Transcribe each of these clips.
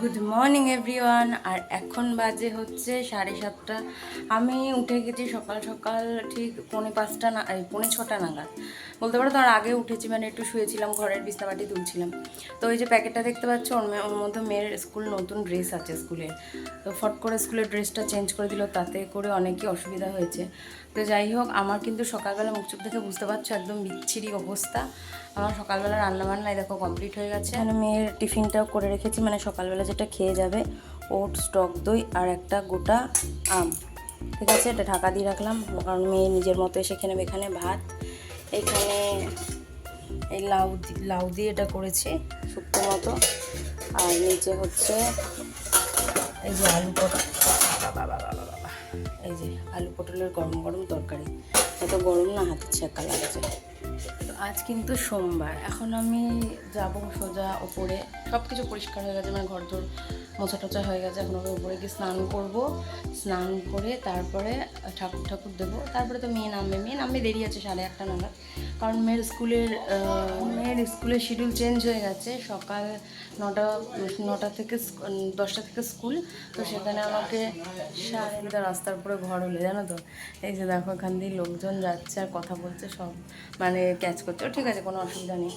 Good morning everyone আর এখন বাজে হচ্ছে সাড়ে সাতটা। আমি উঠে গেছি সকাল সকাল ঠিক পৌনে পাঁচটা না পৌনে ছটা নাগাদ। বলতে পারো তার আগে উঠেছি মানে একটু শুয়েছিলাম, ঘরের বিছনাবাটি তুলছিলাম। তো ওই যে প্যাকেটটা দেখতে পাচ্ছ ওর মধ্যে মেয়ের স্কুল নতুন ড্রেস আছে স্কুলে। তো ফট করে স্কুলের ড্রেসটা চেঞ্জ করে দিল, তাতে করে অনেকই অসুবিধা হয়েছে। তো যাই হোক, আমার কিন্তু সকালবেলা মুখ চোখ দেখে বুঝতে পারছ একদম বিচ্ছিরি অবস্থা। আমার সকালবেলা রান্না বান্না দেখো কমপ্লিট হয়ে গেছে। মানে মেয়ের টিফিনটাও করে রেখেছি মানে সকালবেলা যেটা খেয়ে যাবে ওট স্টক দই আর একটা গোটা আম। ঠিক আছে, এটা ঢাকা দিয়ে রাখলাম, কারণ মেয়ে নিজের মতো এসে খেয়ে নেবে এখানে ভাত। এখানে এই লাউ লাউ দিয়ে এটা করেছি শুক্তো মতো। আর নিচে হচ্ছে এই যে আলু বাবা বাবা। এই যে আলু পটলের গরম গরম তরকারি। এত গরম না হাতে ছেঁকা লাগছে। তো আজ কিন্তু সোমবার। এখন আমি যাব সোজা ওপরে। সব কিছু পরিষ্কার হয়ে গেছে মানে ঘর তোর মোছা টোচা হয়ে গেছে। এখন আমি উপরে গিয়ে স্নান করব। স্নান করে তারপরে ঠাকুর ঠাকুর দেবো। তারপরে তো মেয়ে নামবে। মেয়ে নামবে দেরি আছে, সাড়ে আটটা নাগাদ। কারণ মেয়ের স্কুলের মেয়ের স্কুলের শিডিউল চেঞ্জ হয়ে গেছে। সকাল নটা নটা থেকে দশটা থেকে স্কুল। তো সেখানে আমাকে সাড়ে রাস্তার উপরে ঘর হলে, জানো তো? এই যে দেখো, এখান দিয়ে লোকজন যাচ্ছে আর কথা বলছে সব মানে ক্যাচ করছে। ঠিক আছে কোনো অসুবিধা নেই।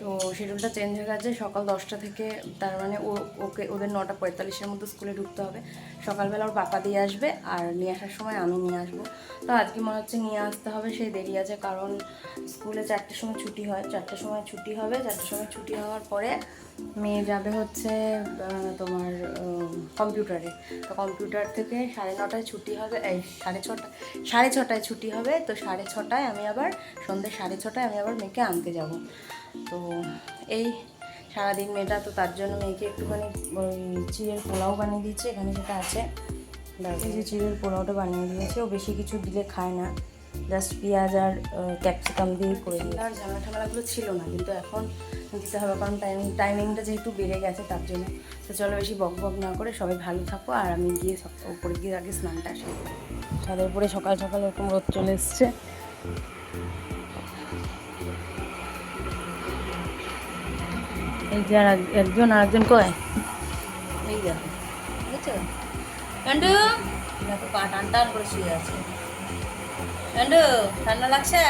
তো শিডিউলটা চেঞ্জ হয়ে গেছে, সকাল দশটা থেকে তার মানে ও ওকে ওদের নটা পঁয়তাল্লিশের মধ্যে স্কুলে ঢুকতে হবে। সকালবেলা ওর পাপা দিয়ে আসবে আর নিয়ে আসার সময় আমি নিয়ে আসব। তো আজকে মনে হচ্ছে নিয়ে আসতে হবে, সেই দেরি আছে কারণ স্কুলে চারটের সময় ছুটি হয়। চারটের সময় ছুটি হবে, চারটের সময় ছুটি হওয়ার পরে মেয়ে যাবে হচ্ছে তোমার কম্পিউটারে তো কম্পিউটার থেকে সাড়ে নটায় ছুটি হবে, এই সাড়ে ছটা সাড়ে ছটায় ছুটি হবে। তো সাড়ে ছটায় আমি আবার সন্ধ্যে সাড়ে ছটায় আমি আবার মেয়েকে আনতে যাব। তো এই সারাদিন মেয়েটা তো তার জন্য মেয়েকে একটুখানি চিড়ের পোলাও বানিয়ে দিয়েছে এখানে যেটা আছে। এই যে চিড়ের পোলাওটা বানিয়ে দিয়েছে। ও বেশি কিছু দিলে খায় না। জাস্ট পেঁয়াজ আর ক্যাপসিকাম দিয়ে করে দিয়েছে। আর ঝামেলা ঠামেলাগুলো ছিল না কিন্তু এখন দিতে হবে কারণ টাইমিং টাইমিংটা যেহেতু বেড়ে গেছে তার জন্য। তো চলো বেশি বক বক না করে সবাই ভালো থাকো আর আমি গিয়ে সব উপরে গিয়ে আগে স্নানটা আসি ছাদের উপরে সকাল সকাল এরকম রোদ চলে এসছে। এই যে আর এক- একজন আর একজন কয়? এই দেখো পা আছে। ঠান্ডা লাগছে?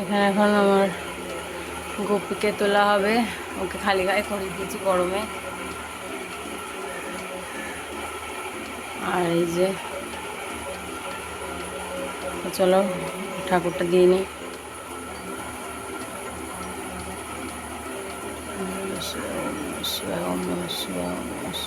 এখানে এখন আমার গোপীকে তোলা হবে। ওকে খালি গায়ে করে দিয়েছি গরমে। আর এই যে চলো ঠাকুরটা দিয়ে নিই শিবা ওম ওম নমঃ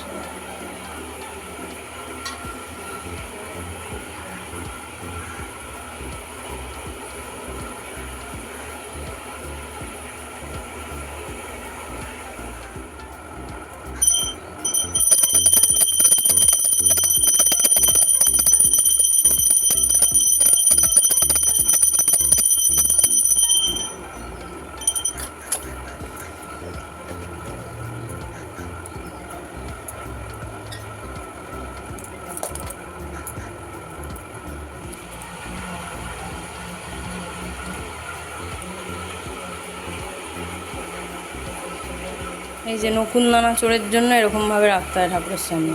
এই যে নকুন নানা চোরের জন্য এরকমভাবে রাখতে হয় ঠাকুরের সামনে।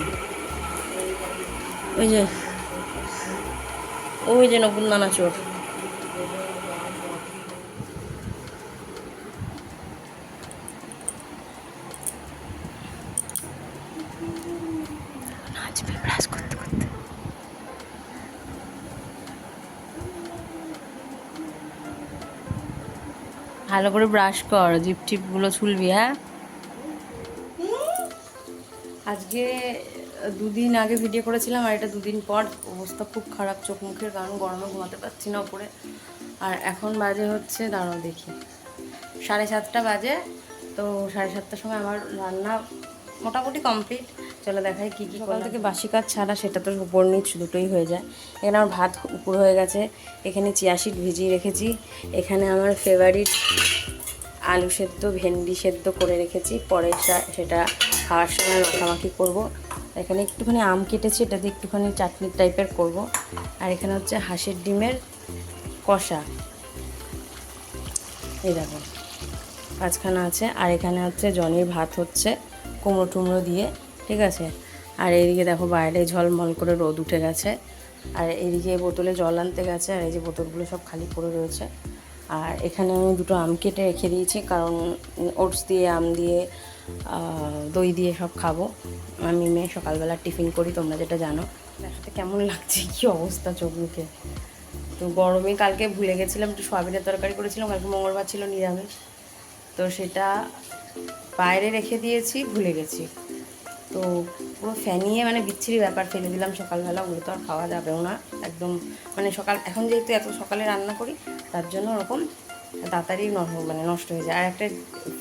ওই যে ওই যে নকুন নানা চোর। নাচবে ব্রাশ করতে করতে। ভালো করে ব্রাশ কর জিপ টিপগুলো ছুলবি হ্যাঁ? আজকে দুদিন আগে ভিডিও করেছিলাম আর এটা দুদিন পর। অবস্থা খুব খারাপ চোখ মুখের কারণ গরমে ঘুমাতে পারছি না ওপরে আর এখন বাজে হচ্ছে দাঁড়াও দেখি। সাড়ে সাতটা বাজে তো সাড়ে সাতটার সময় আমার রান্না মোটামুটি কমপ্লিট চলো দেখাই কী কী সকাল থেকে বাসি কাজ ছাড়া সেটা তো উপর নিচ দুটোই হয়ে যায়। এখানে আমার ভাত উপর হয়ে গেছে এখানে চিয়াশিট ভিজিয়ে রেখেছি এখানে আমার ফেভারিট আলু সেদ্ধ ভেন্ডি সেদ্ধ করে রেখেছি পরে সেটা খাওয়ার সময় মাখামাখি করব। এখানে একটুখানি আম কেটেছি, এটা দিয়ে একটুখানি চাটনি টাইপের করব। আর এখানে হচ্ছে হাঁসের ডিমের কষা। এই দেখো পাঁচখানা আছে, আর এখানে হচ্ছে জনির ভাত হচ্ছে কুমড়ো টুমড়ো দিয়ে, ঠিক আছে? আর এইদিকে দেখো বাইরে ঝলমল করে রোদ উঠে গেছে। আর এইদিকে বোতলে জল আনতে গেছে, আর এই যে বোতলগুলো সব খালি পড়ে রয়েছে। আর এখানে আমি দুটো আম কেটে রেখে দিয়েছি, কারণ ওটস দিয়ে, আম দিয়ে দই দিয়ে সব খাব। আমি মেয়ে, সকালবেলা টিফিন করি, তোমরা যেটা জানো। দেখাতে কেমন লাগছে, কি অবস্থা চোখ মুখে তো গরমে কালকে ভুলে গেছিলাম, একটু সোয়াবিনের তরকারি করেছিলাম, কালকে মঙ্গলবার ছিল নিরামিষ। তো সেটা বাইরে রেখে দিয়েছি, ভুলে গেছি। তো পুরো ফ্যানিয়ে মানে বিচ্ছিরি ব্যাপার ফেলে দিলাম সকালবেলা, ওগুলো তো আর খাওয়া যাবেও না। একদম মানে সকাল, এখন যেহেতু এত সকালে রান্না করি, তার জন্য ওরকম তাড়াতাড়ি মানে নষ্ট হয়ে যায়। আর একটা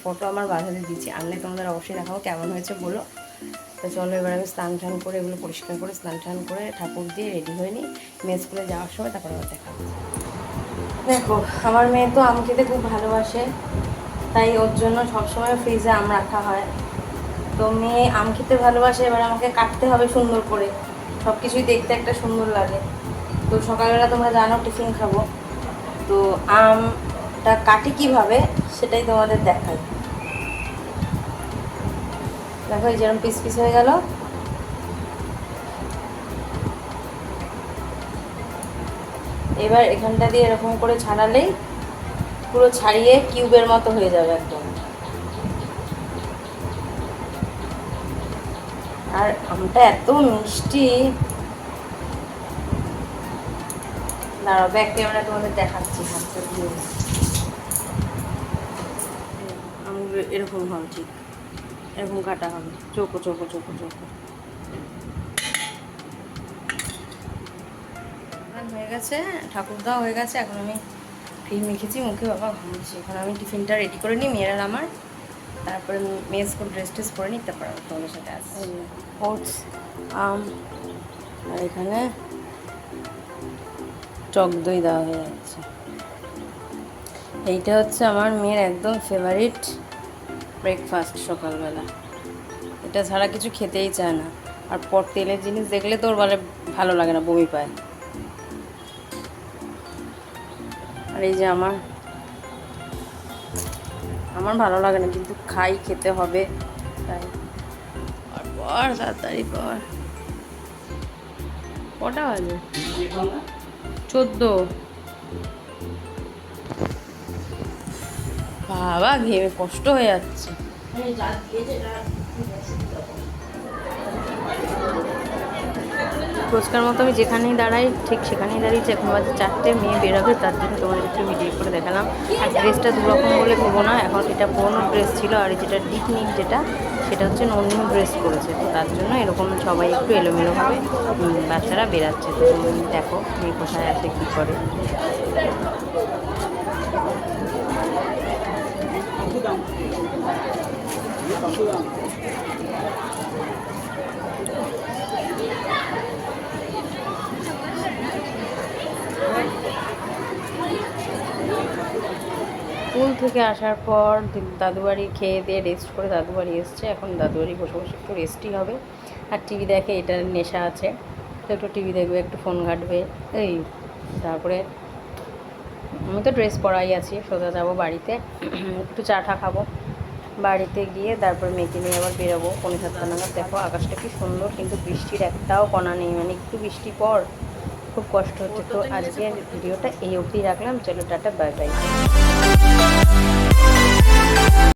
ফটো আমার বাজারে দিচ্ছি। আনলে তোমাদের অবশ্যই দেখাবো কেমন হয়েছে, বলো। তো চলো এবার আমি স্নান টান করে এগুলো পরিষ্কার করে স্নান টান করে ঠাকুর দিয়ে রেডি হয়ে নিই। মেয়ে স্কুলে যাওয়ার সময় তারপরে আবার দেখাবো দেখো, আমার মেয়ে তো আম খেতে খুব ভালোবাসে। তাই ওর জন্য সবসময় ফ্রিজে আম রাখা হয়। তো মেয়ে আম খেতে ভালোবাসে, এবার আমাকে কাটতে হবে সুন্দর করে। সব কিছুই দেখতে একটা সুন্দর লাগে। তো সকালবেলা তোমরা জানো টিফিন খাব। তো আমটা কাটি কীভাবে সেটাই তোমাদের দেখাই। দেখো এই যেরকম পিস পিস হয়ে গেল। এবার এখানটা দিয়ে এরকম করে ছাড়ালেই পুরো ছাড়িয়ে কিউবের মতো হয়ে যাবে একদম। আর আমটা এত মিষ্টি। দাঁড়াও ব্যাক ক্যামেরা তোমাদের দেখাচ্ছি, হাতটা দিয়ে। এরকম হবে ঠিক। এরকম কাটা হবে। চোখো চোখো চোখো চোখো হয়ে গেছে ঠাকুর দেওয়া হয়ে গেছে এখন আমি ক্রিম মেখেছি মুখে বাবা ঘামছি। এখন আমি টিফিনটা রেডি করে নিই মেয়ের আমার। তারপরে মেয়ে স্কুল ড্রেস ট্রেস পরে নিতে পারব তোমাদের সাথে আসছি। ওটস আম আর এখানে টক দই দেওয়া হয়ে যাচ্ছে। এইটা হচ্ছে আমার মেয়ের একদম ফেভারিট ব্রেকফাস্ট সকালবেলা। এটা ছাড়া কিছু খেতেই চায় না। আর পর তেলের জিনিস দেখলে তো ওর বলে ভালো লাগে না, বমি পায়। আর এই যে আমার আমার ভালো লাগে না, কিন্তু খাই, খেতে হবে, তাই। আর পর তাড়াতাড়ি পর কটা বাজে? চোদ্দ। বাবা, ঘেমে কষ্ট হয়ে যাচ্ছে। রোজকার মতো আমি যেখানেই দাঁড়াই, ঠিক সেখানেই দাঁড়িয়েছি। এখন বাজে চারটে, মেয়ে বেরোবে, তার জন্য তোমাদের একটু ভিডিও করে দেখালাম। আর ড্রেসটা দুরকম বলে নেব না, এখন এটা পুরোনো ড্রেস ছিল আর যেটা ডিকনিক যেটা, সেটা হচ্ছে নন্দিনী ড্রেস করেছে। তো তার জন্য এরকম সবাই একটু এলোমেলোভাবে বাচ্চারা বেরাচ্ছে। তো দেখো, মেয়ে কোথায় আছে, কী করে। স্কুল থেকে আসার পর দি- দাদু বাড়ি খেয়ে দিয়ে রেস্ট করে দাদু বাড়ি এসছে। এখন দাদু বাড়ি বসে বসে একটু রেস্টই হবে। আর টিভি দেখে এটার নেশা আছে। তো একটু টিভি দেখবে, একটু ফোন ঘাটবে। এই, তারপরে আমি তো ড্রেস পরাই আছি। সোজা যাব বাড়িতে। একটু চা ঠা খাব। বাড়িতে গিয়ে তারপর মেয়েকে নিয়ে আবার বেরোবো। পনেরো সাতটা নাগাদ। দেখো আকাশটা কি সুন্দর কিন্তু বৃষ্টির একটাও কণা নেই। মানে একটু বৃষ্টি পর খুব কষ্ট হচ্ছে। তো আজকে ভিডিওটা এই অবধি রাখলাম। চলো টাটা বাই বাই।